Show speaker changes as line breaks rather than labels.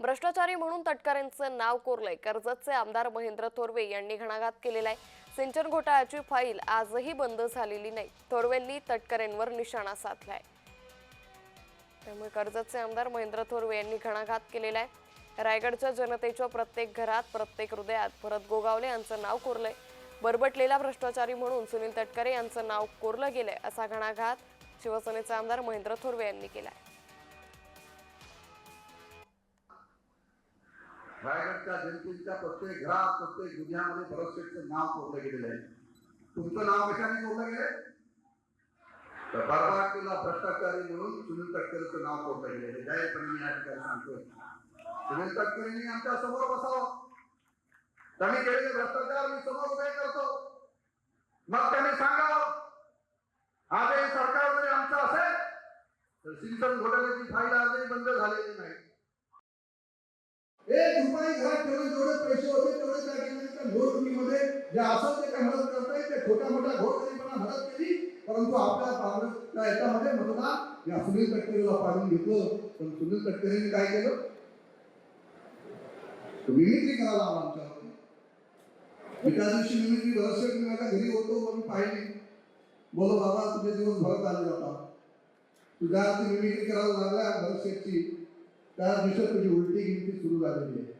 भ्रष्टाचारी म्हणून तटकरेंचं नाव कोरलंय. कर्जतचे आमदार महेंद्र थोरवे यांनी घणाघात केलेला आहे. सिंचन घोटाळ्याची फाईल आजही बंद झालेली नाही. थोरवेंनी तटकरेंवर निशाणा साधलाय. त्यामुळे कर्जतचे आमदार महेंद्र थोरवे यांनी घणाघात केलेला आहे. रायगडच्या जनतेच्या प्रत्येक घरात प्रत्येक हृदयात भरत गोगावले यांचं नाव कोरलंय. बरबटलेला भ्रष्टाचारी म्हणून सुनील तटकरे यांचं नाव कोरलं गेलंय असा घणाघात शिवसेनेचे आमदार महेंद्र थोरवे यांनी केलाय.
रायगडच्या जनतेच्या प्रत्येक घरात प्रत्येक गुन्ह्यामध्ये भरतशेठचं नाव कोरलं गेलेलं आहे. तुमचं नाव कशाने कोरलं गेलंय? तर बरबाद केला भ्रष्टाचारी म्हणून सुनील तटकरेचं नाव कोरलं गेलेलं आहे जाहीरपणे मी या ठिकाणी सांगतोय. सुनील तटकरेंनी आमच्यासमोर बसावं. त्यांनी केलेले भ्रष्टाचार मी समोर उभे करतो. मग त्यांनी सांगावं आजही सरकार जरी आमचं असेल तर सिंचन घोटाळ्याची फाईल आजही बंद झालेली नाही.
एक रुपये घरात ठेवून जेवढे पैसे होते तेवढे त्या ठिकाणी त्या घोरपणीमध्ये जे असं ते काय मदत करताय ते छोट्या मोठ्या घोरपणीपणा मदत केली परंतु आपल्या काँग्रेसच्या याच्यामध्ये मतदान या सुनील तटकरेला पाडून घेतलं. पण सुनील तटकरेंनी काय केलं? मिमिक्री करायला आला आमच्यावर मी त्या दिवशी मिमिक्री रहस्य मी माझ्या घरी होतो म्हणून पाहिली. बोलो बाबा तुझे दिवस भरत आले जाता तुझ्या मिमिक्री करायला लागला भरतशेठची त्या दिवशी तुझी उलटी गिनती सुरू झालेली आहे.